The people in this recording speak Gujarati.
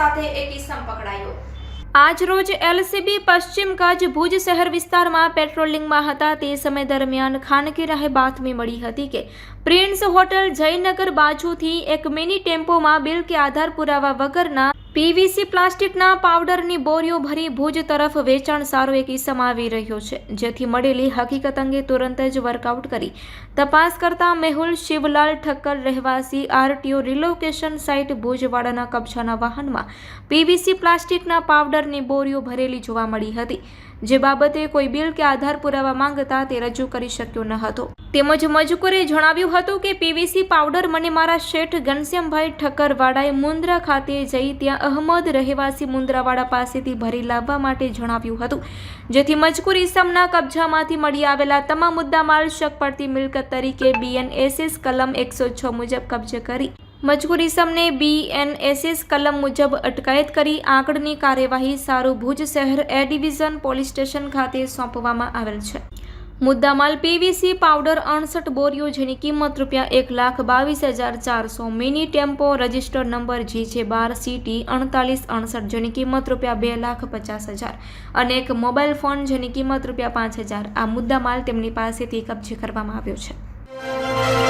સાથે એક ઇસમ પકડાયો. આજરોજ એલસીબી પશ્ચિમ કચ્છ ભુજ શહેર વિસ્તારમાં પેટ્રોલિંગમાં હતા. તે સમય દરમિયાન ખાનગી રાહે બાતમી મળી હતી કે પ્રિન્સ હોટલ જયનગર બાજુથી એક મિની ટેમ્પોમાં બિલ કે આધાર પુરાવા વગરના પીવીસી પ્લાસ્ટિકના પાવડરની બોરીઓ ભરી ભુજ તરફ વેચાણ સારો એક ઈસમ આવી રહ્યો છે. જેથી મળેલી હકીકત અંગે તુરંત જ વર્કઆઉટ કરી તપાસ કરતા મેહુલ શિવલાલ ઠક્કર રહેવાસી આરટીઓ રિલોકેશન સાઇટ ભુજવાડાના કબજાના વાહનમાં પીવીસી પ્લાસ્ટિકના પાવડરની બોરીઓ ભરેલી જોવા મળી હતી. જે બાબતે કોઈ બિલ કે આધાર પુરાવા માંગતા તે રજૂ કરી શક્યો ન હતો. તેમજ મજકૂરે જણાવ્યું હતું કે પીવીસી પાવડર મને મારા શેઠ ઘનશ્યામભાઈ ઠક્કરવાડાએ મુન્દ્રા ખાતે જઈ ત્યાં અહમદ રહેવાસી મુન્દ્રાવાડા પાસેથી ભરી લાવવા માટે જણાવ્યું હતું, જેથી મજકૂર ઇસમના કબજામાંથી મળી આવેલા તમામ મુદ્દામાલ શક પડતી મિલકત તરીકે બીએનએસએસ કલમ એકસો છ મુજબ કબજે કરી, મજકૂર ઇસમને બીએનએસએસ કલમ મુજબ અટકાયત કરી આંકડની કાર્યવાહી સારું ભુજ શહેર એ ડિવિઝન પોલીસ સ્ટેશન ખાતે સોંપવામાં આવેલ છે. મુદ્દામાલ પીવીસી પાવડર અડસઠ બોરીઓ જેની કિંમત રૂપિયા એક લાખ બાવીસ હજાર ચારસો mini tempo register number G છે બાર સીટી અડતાલીસ અડસઠ જેની કિંમત રૂપિયા બે લાખ પચાસ હજાર અને એક મોબાઈલ ફોન જેની કિંમત રૂપિયા પાંચ હજાર. આ મુદ્દામાલ તેમની પાસેથી કબજે કરવામાં આવ્યો છે.